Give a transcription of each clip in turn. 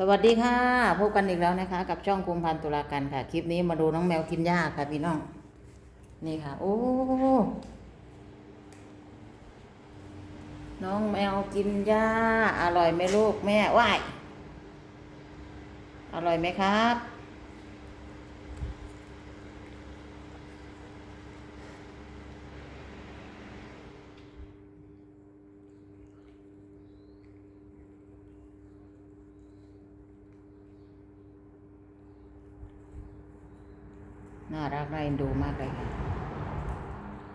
สวัสดีค่ะ พบกันอีกแล้วนะคะ กับช่องคุมพันตุลาการค่ะ คลิปนี้มาดูน้องแมวกินหญ้าค่ะพี่น้อง นี่ค่ะ โอ้ น้องแมวกินหญ้า อร่อยไหมลูกแม่ว่ายอร่อยไหมครับ น่ารักน่าเอ็นดูมากเลยค่ะ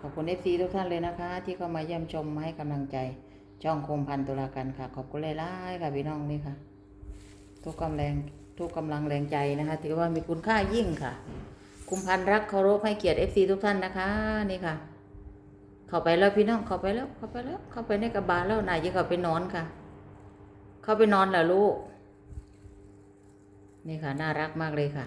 ขอบคุณเอฟซีทุกท่านเลยนะคะ ที่เข้ามาเยี่ยมชมมาให้กำลังใจช่องคมพันตุลากันค่ะ ขอบคุณหลายๆค่ะพี่น้องนี่ค่ะ ทุกกำลังทุกกำลังแรงใจนะคะ ถือว่ามีคุณค่ายิ่งค่ะ คุมพันรักเคารพให้เกียรติเอฟซีทุกท่านนะคะนี่ค่ะ เข้าไปแล้วพี่น้องเข้าไปแล้วเข้าไปแล้วเข้าไปในกระบาแล้วนายจะเข้าไปนอนค่ะ เข้าไปนอนเหรอลูกนี่ค่ะ น่ารักมากเลยค่ะ